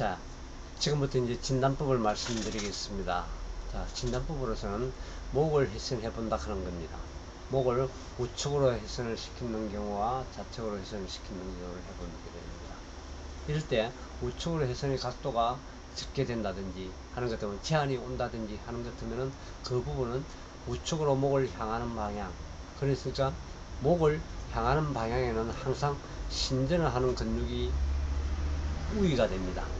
자, 지금부터 이제 진단법을 말씀드리겠습니다. 자, 진단법으로서는 목을 회전해 본다 하는 겁니다. 목을 우측으로 회전을 시키는 경우와 좌측으로 회전을 시키는 경우를 해보게 됩니다. 이럴 때 우측으로 회전의 각도가 적게 된다든지 하는 것 때문에 제한이 온다든지 하는 것 때문에 그 부분은 우측으로 목을 향하는 방향 그러니까 목을 향하는 방향에는 항상 신전을 하는 근육이 우위가 됩니다.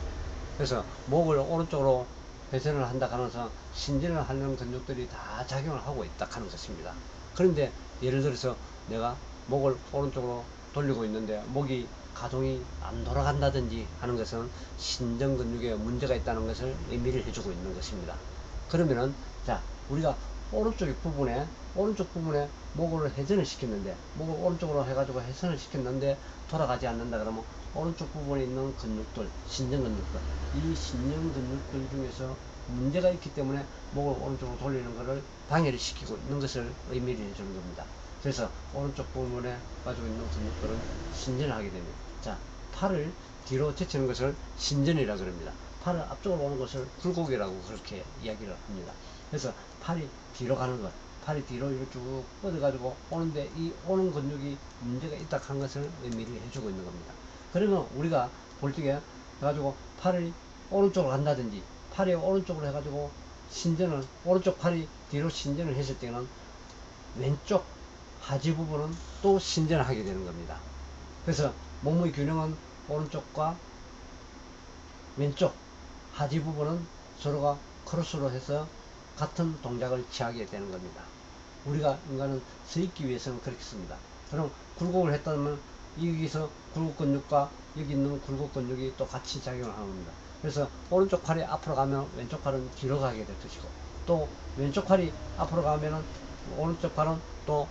그래서 목을 오른쪽으로 회전을 한다 하면서 신전을 하는 근육들이 다 작용을 하고 있다 하는 것입니다. 그런데 예를 들어서 내가 목을 오른쪽으로 돌리고 있는데 목이 가동이 안 돌아간다든지 하는 것은 신전 근육에 문제가 있다는 것을 의미를 해주고 있는 것입니다. 그러면은 자 우리가 오른쪽 부분에 오른쪽 부분에 목을 회전을 시켰는데 목을 오른쪽으로 해가지고 회전을 시켰는데 돌아가지 않는다 그러면 오른쪽 부분에 있는 근육들 신전 근육들 이 신전 근육들 중에서 문제가 있기 때문에 목을 오른쪽으로 돌리는 것을 방해를 시키고 있는 것을 의미를 해주는 겁니다. 그래서 오른쪽 부분에 가지고 있는 근육들은 신전을 하게 됩니다. 자, 팔을 뒤로 제치는 것을 신전이라 그럽니다. 팔을 앞쪽으로 오는 것을 굴곡이라고 그렇게 이야기를 합니다. 그래서 팔이 뒤로 가는 것, 팔이 뒤로 이렇게 쭉 뻗어가지고 오는데 이 오는 근육이 문제가 있다 한 것을 의미를 해주고 있는 겁니다. 그러면 우리가 볼 적에 해가지고 팔을 오른쪽으로 간다든지 팔이 오른쪽으로 해가지고 신전을 오른쪽 팔이 뒤로 신전을 했을 때는 왼쪽 하지 부분은 또 신전을 하게 되는 겁니다. 그래서 몸의 균형은 오른쪽과 왼쪽 하지 부분은 서로가 크로스로 해서 같은 동작을 취하게 되는 겁니다. 우리가 인간은 서 있기 위해서는 그렇게 씁니다. 그럼 굴곡을 했다면 여기서 굴곡 근육과 여기 있는 굴곡 근육이 또 같이 작용을 하는 겁니다. 그래서 오른쪽 팔이 앞으로 가면 왼쪽 팔은 뒤로 가게 될 것이고 또 왼쪽 팔이 앞으로 가면은 오른쪽 팔은 또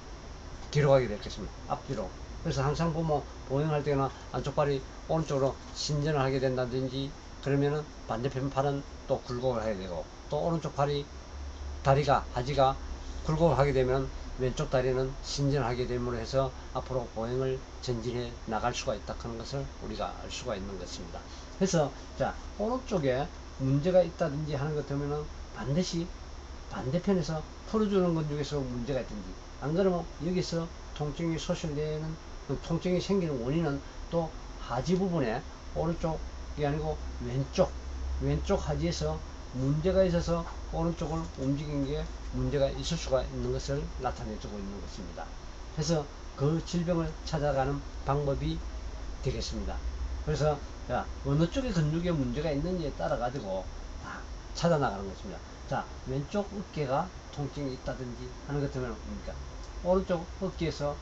뒤로 가게 될 것입니다. 앞뒤로. 그래서 항상 보면 보행할 때나 안쪽 팔이 오른쪽으로 신전을 하게 된다든지 그러면은 반대편 팔은 또 굴곡을 하게 되고 또 오른쪽 팔이 다리가 하지가 굴곡을 하게 되면 왼쪽 다리는 신전하게 됨으로 해서 앞으로 보행을 전진해 나갈 수가 있다 하는 것을 우리가 알 수가 있는 것입니다. 그래서 자 오른쪽에 문제가 있다든지 하는 것 때문에 반드시 반대편에서 풀어주는 근육에서 문제가 있든지 안 그러면 여기서 통증이 소실되는 그 통증이 생기는 원인은 또 하지 부분에 오른쪽이 아니고 왼쪽 왼쪽 하지에서 문제가 있어서 오른쪽을 움직인 게 문제가 있을 수가 있는 것을 나타내주고 있는 것입니다. 그래서 그 질병을 찾아가는 방법이 되겠습니다. 그래서 자, 어느 쪽에 근육에 문제가 있는지에 따라 가지고 다 찾아 나가는 것입니다. 자, 왼쪽 어깨가 통증이 있다든지 하는 것 때문에 뭡니까? 오른쪽 어깨에서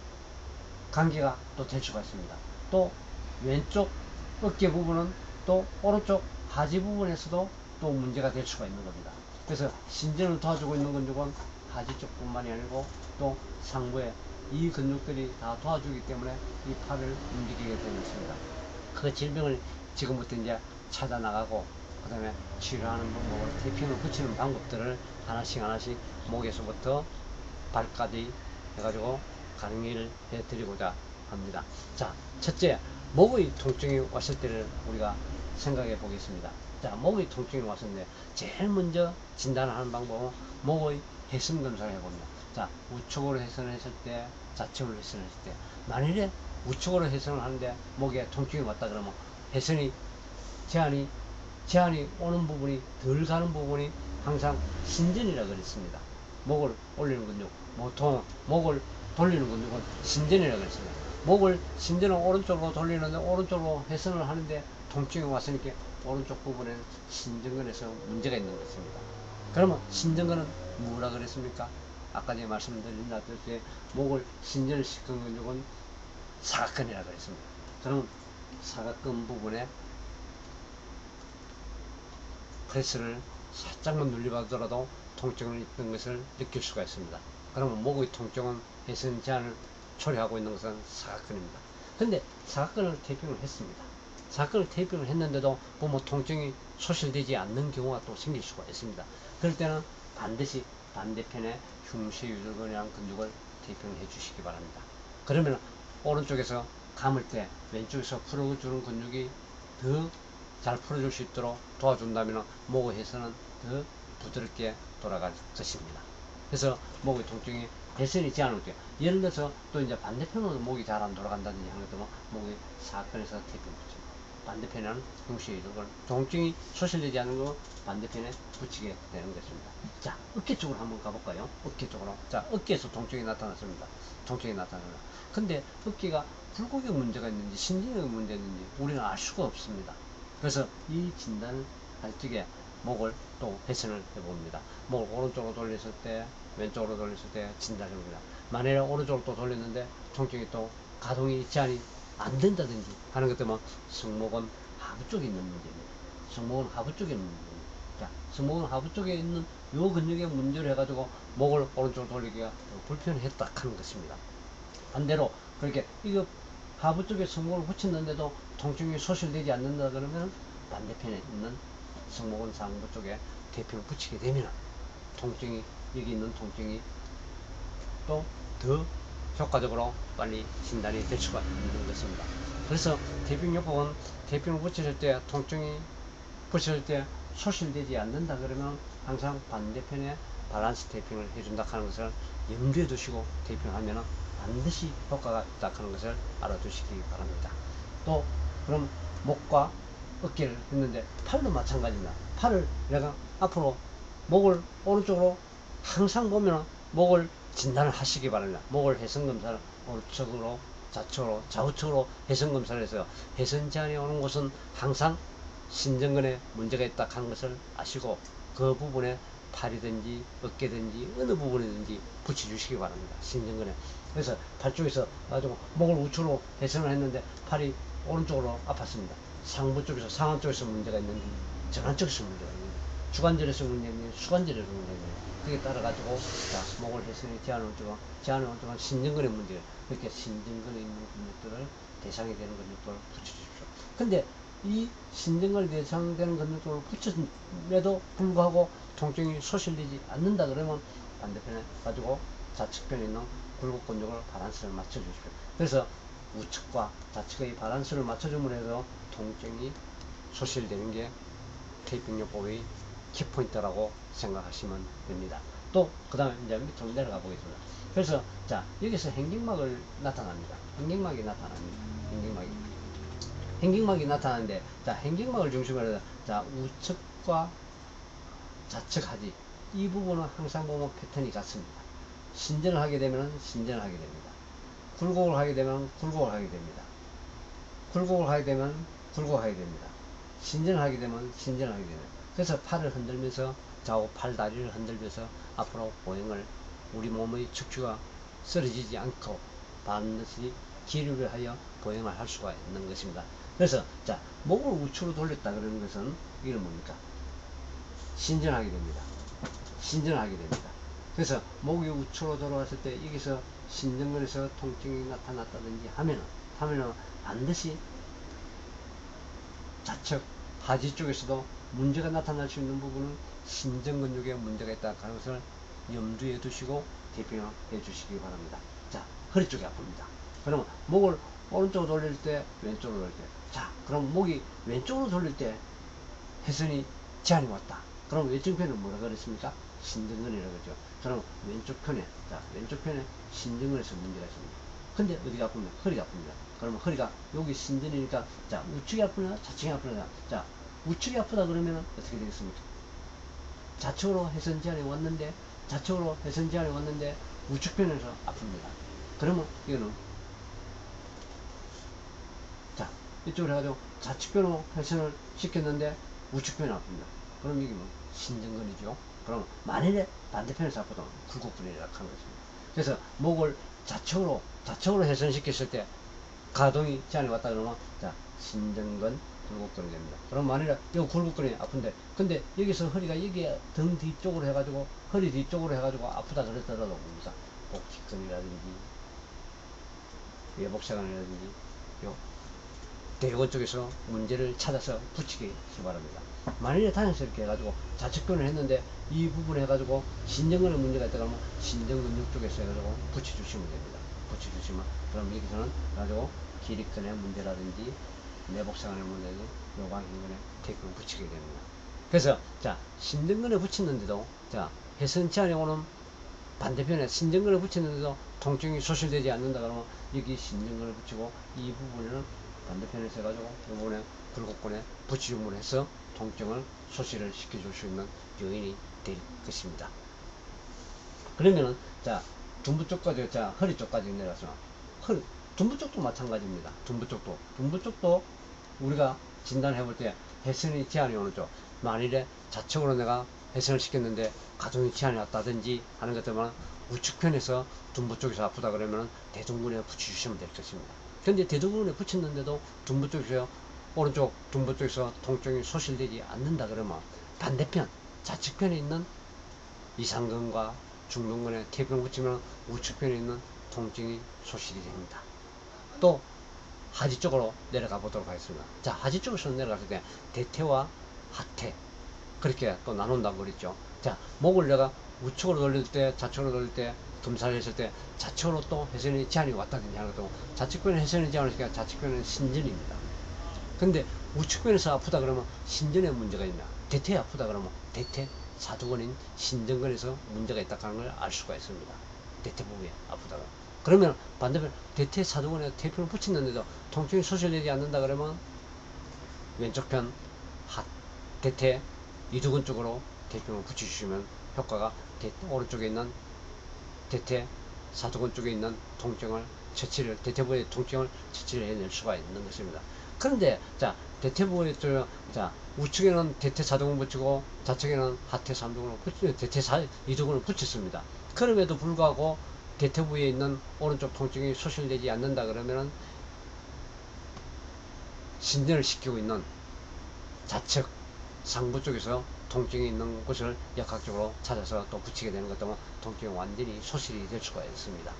감기가 또 될 수가 있습니다. 또 왼쪽 어깨 부분은 또 오른쪽 하지 부분에서도 또 문제가 될 수가 있는 겁니다. 그래서 신전을 도와주고 있는 근육은 하지 쪽뿐만이 아니고 또 상부에 이 근육들이 다 도와주기 때문에 이 팔을 움직이게 되는 것입니다. 그 질병을 지금부터 이제 찾아 나가고 그 다음에 치료하는 방법을 테이핑을 붙이는 방법들을 하나씩 하나씩 목에서부터 발까지 해가지고 강의를 해드리고자 합니다. 자, 첫째, 목의 통증이 왔을 때를 우리가 생각해 보겠습니다. 자, 목의 통증이 왔었는데 제일 먼저 진단하는 방법은 목의 해선 검사를 해봅니다. 자, 우측으로 해선을 했을 때, 좌측으로 해선을 했을 때, 만일에 우측으로 해선을 하는데 목에 통증이 왔다 그러면 해선이 제한이 제한이 오는 부분이 덜 가는 부분이 항상 신전이라 그랬습니다. 목을 올리는 근육, 보통 목을 돌리는 근육은 신전이라 그랬습니다. 목을 신전을 오른쪽으로 돌리는데 오른쪽으로 해선을 하는데 통증이 왔으니까 오른쪽 부분에는 신전근에서 문제가 있는 것입니다. 그러면 신전근은 뭐라 그랬습니까? 아까 전에 말씀드린 듯이 목을 신전을 시킨 근육은 사각근이라 그랬습니다. 그럼 사각근 부분에 프레스를 살짝만 눌려가더라도 통증을 있는 것을 느낄 수가 있습니다. 그러면 목의 통증은 해선 제한을 초래하고 있는 것은 사각근입니다. 근데 사각근을 테이핑을 했습니다. 사건을 테이핑을 했는데도 보면 통증이 소실되지 않는 경우가 또 생길 수가 있습니다. 그럴 때는 반드시 반대편에 흉쇄유절근이라는 근육을 테이핑을 해주시기 바랍니다. 그러면 오른쪽에서 감을 때 왼쪽에서 풀어주는 근육이 더 잘 풀어줄 수 있도록 도와준다면 목의 해선은 더 부드럽게 돌아갈 것입니다. 그래서 목의 통증이 개선이 제한을 돼요. 예를 들어서 또 이제 반대편으로 목이 잘 안 돌아간다든지 하는 것도 뭐 목이 사건에서 태핑 붙죠. 반대편에는 동시에 이걸 통증이 소실되지 않는 거 반대편에 붙이게 되는 것입니다. 자, 어깨 쪽으로 한번 가볼까요? 어깨 쪽으로. 자, 어깨에서 통증이 나타났습니다. 통증이 나타납니다. 근데 어깨가 굴곡에 문제가 있는지 신진에 문제가 있는지 우리는 알 수가 없습니다. 그래서 이 진단을 할 적에 목을 또 회전을 해봅니다. 목을 오른쪽으로 돌렸을 때, 왼쪽으로 돌렸을 때 진단을 해봅니다. 만약에 오른쪽으로 또 돌렸는데 통증이 또 가동이 제한이 안 된다든지 하는 것 때문에 승모근 하부 쪽에 있는 문제입니다. 승모근 하부 쪽에 있는 문제입니다. 자, 승모근 하부 쪽에 있는 요 근육에 문제를 해가지고 목을 오른쪽으로 돌리기가 불편했다 하는 것입니다. 반대로 그렇게 이거 하부 쪽에 승모를 붙였는데도 통증이 소실되지 않는다 그러면 반대편에 있는 승모근 상부 쪽에 대표를 붙이게 되면 통증이 여기 있는 통증이 또 더 효과적으로 빨리 진단이 될 수가 있는 것입니다. 그래서 대표요법은 대표를 붙였을 때 통증이 붙였을 때 소실되지 않는다 그러면 항상 반대편에 밸런스 테이핑을 해준다 하는 것을 염두에 두시고 테이핑하면 반드시 효과가 있다 하는 것을 알아두시기 바랍니다. 또 그럼 목과 어깨를 했는데 팔도 마찬가지입니다. 팔을 내가 앞으로 목을 오른쪽으로 항상 보면 목을 진단을 하시기 바랍니다. 목을 해선 검사를 오른쪽으로 좌측으로 좌우측으로 해선 검사를 해서 해선 제한이 오는 곳은 항상 신정근에 문제가 있다 하는 것을 아시고 그 부분에 팔이든지 어깨든지 어느 부분이든지 붙여주시기 바랍니다. 신정근에. 그래서 팔 쪽에서 가지고 목을 우측으로 해선을 했는데 팔이 오른쪽으로 아팠습니다. 상부 쪽에서 상완 쪽에서 문제가 있는지 전완 쪽에서 문제가 있는지 주관절에서 있는지 수관절에서 있는지 그게 따라 가지고 자 목을 해선이 제한을 주고 제한을 주고 신정근의 문제 그렇게 신정근에 있는 근육들을 대상이 되는 근육들을 붙여주십시오. 근데 이 신정근에 대상되는 근육들을 붙였음에도 불구하고 통증이 소실되지 않는다 그러면 반대편에 가지고 좌측편에 있는 굴곡 근육을 바란스를 맞춰 주십시오. 그래서 우측과 좌측의 바란스를 맞춰줌으로 해서 통증이 소실되는 게 테이핑 요법의 키포인트라고 생각하시면 됩니다. 또, 그 다음에 이제 밑으로 내려가 보겠습니다. 그래서, 자, 여기서 행경막을 나타납니다. 행경막이 나타납니다. 행경막이. 행경막이 나타나는데, 자, 행경막을 중심으로 해서, 자, 우측과 좌측 하지. 이 부분은 항상 보면 패턴이 같습니다. 신전을 하게 되면 신전을 하게 됩니다. 굴곡을 하게 되면 굴곡을 하게 됩니다. 굴곡을 하게 되면 굴곡을 하게 됩니다. 신전을 하게 되면 신전을 하게 됩니다. 그래서 팔을 흔들면서 좌우 팔 다리를 흔들면서 앞으로 보행을 우리 몸의 척추가 쓰러지지 않고 반드시 기류를 하여 보행을 할 수가 있는 것입니다. 그래서 자 목을 우측으로 돌렸다 그러는 것은 이게 뭡니까? 신전하게 됩니다. 신전하게 됩니다. 그래서 목이 우측으로 돌아왔을 때 여기서 신전근에서 통증이 나타났다든지 하면은 하면은 반드시 좌측 하지 쪽에서도 문제가 나타날 수 있는 부분은 신전근육에 문제가 있다 하는 것을 염두에 두시고 대표해 주시기 바랍니다. 자, 허리 쪽이 아픕니다. 그러면 목을 오른쪽으로 돌릴 때, 왼쪽으로 돌릴 때. 자, 그럼 목이 왼쪽으로 돌릴 때 해선이 제한이 왔다. 그럼 왼쪽 편은 뭐라 그랬습니까? 신전근이라고 그러죠. 그럼 왼쪽 편에, 자, 왼쪽 편에 신전근에서 문제가 있습니다. 근데 어디가 아프냐? 허리가 아픕니다. 그러면 허리가 여기 신전이니까, 자, 우측이 아프냐? 좌측이 아프냐? 자, 우측이 아프다 그러면 어떻게 되겠습니까? 좌측으로 제한이 왔는데, 좌측으로 제한이 왔는데, 우측편에서 아픕니다. 그러면 이거는, 자, 이쪽으로 해가지고 좌측편으로 해선을 시켰는데, 우측편이 아픕니다. 그럼 이게 뭐, 신전근이죠. 그럼 만일에 반대편에서 아프다 굴곡근이라고 하는 것입니다. 그래서 목을 좌측으로, 좌측으로 해선시켰을 때, 가동이 제한이 왔다 그러면, 자, 신전근, 굴곡근이 됩니다. 그럼 만일에 이 굴곡근이 아픈데 근데 여기서 허리가 여기 등 뒤쪽으로 해가지고 허리 뒤쪽으로 해가지고 아프다 그랬더라도 뭡니까 복직근이라든지 외복사관이라든지 요 대건 쪽에서 문제를 찾아서 붙이기 바랍니다. 만일에 다행스럽게 해가지고 좌측근을 했는데 이 부분 해가지고 신정근에 문제가 있다 그러면 신정근육 쪽에서 해가지고 붙여주시면 됩니다. 붙여주시면 그럼 여기서는 가지고 기립근의 문제라든지 내복상의 문제지 요강인근에 테이프를 붙이게 됩니다. 그래서 자 신등근에 붙이는데도 자 해선치 안에오는 반대편에 신등근에 붙이는데도 통증이 소실되지 않는다 그러면 여기 신등근을 붙이고 이 부분에는 반대편에서 해가지고 이 부분에 굴곡근에 붙이줌을 해서 통증을 소실을 시켜줄 수 있는 요인이 될 것입니다. 그러면은 자 둔부 쪽까지 자 허리 쪽까지 내려서 허리 둔부 쪽도 마찬가지입니다. 둔부 쪽도 둔부 쪽도 우리가 진단해 볼때 해선이 제한이 오는 쪽 만일에 좌측으로 내가 해선을 시켰는데 가동이 제한이 왔다든지 하는 것 때문에 우측편에서 둔부 쪽에서 아프다 그러면 대둔근에 붙여주시면 될 것입니다. 근데 대둔근에 붙였는데도 둔부 쪽에서 오른쪽 둔부 쪽에서 통증이 소실되지 않는다 그러면 반대편 좌측편에 있는 이상근과 중둔근에 테이프를 붙이면 우측편에 있는 통증이 소실이 됩니다. 또 하지 쪽으로 내려가 보도록 하겠습니다. 자, 하지 쪽에서 내려갔을 때 대퇴와 하퇴 그렇게 또 나눈다고 그랬죠. 자, 목을 내가 우측으로 돌릴 때, 좌측으로 돌릴 때, 금살을 했을 때 좌측으로 또 회전이 제한이 왔다든지 것도 좌측변에 회전이 제한을 시키니까 좌측변은 신전입니다. 근데 우측변에서 아프다 그러면 신전에 문제가 있냐? 대퇴 아프다 그러면 대퇴 사두근인 신전근에서 문제가 있다 하는 걸 알 수가 있습니다. 대퇴 부위에 아프다가. 그러면 반대편 대퇴 사두근에 테이프를 붙이는데도 통증이 소실되지 않는다 그러면 왼쪽 편 하, 대퇴 이두근 쪽으로 테이프를 붙여주시면 효과가 대, 오른쪽에 있는 대퇴 사두근 쪽에 있는 통증을 처치를 대퇴부의 통증을 처치를 해낼 수가 있는 것입니다. 그런데 자 대퇴부의 자 우측에는 대퇴 사두근 붙이고 좌측에는 하퇴 삼두근을 붙이 대퇴 사 이두근을 붙였습니다. 그럼에도 불구하고 대퇴부에 있는 오른쪽 통증이 소실되지 않는다 그러면은 신전을 시키고 있는 좌측 상부 쪽에서 통증이 있는 곳을 역학적으로 찾아서 또 붙이게 되는 것 때문에 통증이 완전히 소실이 될 수가 있습니다.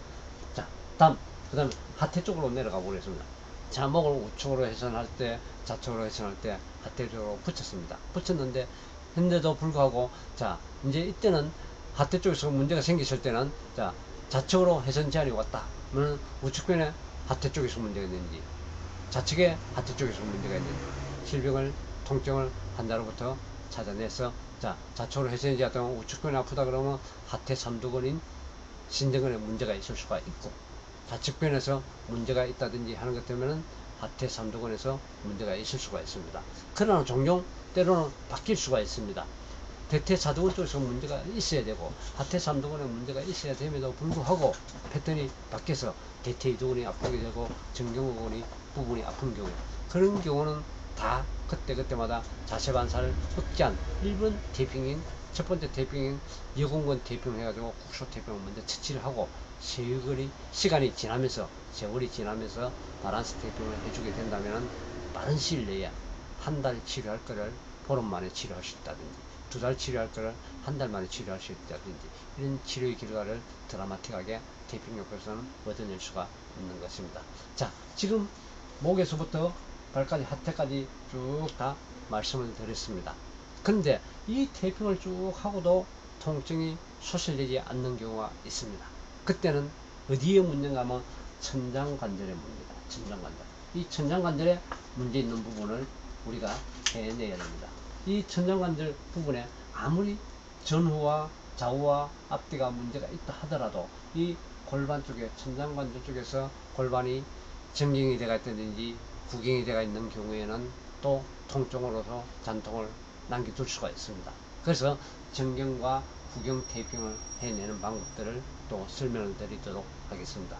자, 다음, 그 다음에 하태 쪽으로 내려가 보겠습니다. 자, 목을 우측으로 해선할 때, 좌측으로 해선할 때 하태 쪽으로 붙였습니다. 붙였는데, 근데도 불구하고, 자, 이제 이때는 하태 쪽에서 문제가 생겼을 때는, 자, 좌측으로 해선 제한이 왔다. 그러면 우측편에 하태 쪽에서 문제가 있는지, 좌측에 하태 쪽에서 문제가 있는지, 실병을, 통증을 환자로부터 찾아내서 자 좌측으로 해선이 되었다면 우측근이 아프다 그러면 하태 삼두근인 신경근에 문제가 있을 수가 있고 좌측변에서 문제가 있다든지 하는 것 때문에는 하태 삼두근에서 문제가 있을 수가 있습니다. 그러나 종종 때로는 바뀔 수가 있습니다. 대퇴 사두근 쪽에서 문제가 있어야 되고 하태 삼두근에 문제가 있어야 됨에도 불구하고 패턴이 바뀌어서 대퇴 이두근이 아프게 되고 정경근이 부분이 아픈 경우 그런 경우는 다 그때그때마다 자세 반사를 억제한 1번 테이핑인 첫 번째 테이핑인 여공건 테이핑을 해가지고 국소 테이핑을 먼저 처치를 하고 세월이 시간이 지나면서 세월이 지나면서 바란스 테이핑을 해주게 된다면 빠른 시일 내에 한 달 치료할 거를 보름 만에 치료할 수 있다든지 두 달 치료할 거를 한 달 만에 치료할 수 있다든지 이런 치료의 결과를 드라마틱하게 테이핑 옆에서는 얻어낼 수가 있는 것입니다. 자 지금 목에서부터 발까지 하태까지 쭉 다 말씀을 드렸습니다. 근데 이 테이핑을 쭉 하고도 통증이 소실되지 않는 경우가 있습니다. 그때는 어디에 문제가 하면 천장관절의 문제다. 천장관절. 이 천장관절에 문제 있는 부분을 우리가 해내야 됩니다. 이 천장관절 부분에 아무리 전후와 좌우와 앞뒤가 문제가 있다 하더라도 이 골반 쪽에 천장관절 쪽에서 골반이 정경이 되어 있다든지 구경이 되어 있는 경우에는 또 통증으로서 잔통을 남겨둘 수가 있습니다. 그래서 정경과 구경 테이핑을 해내는 방법들을 또 설명을 드리도록 하겠습니다.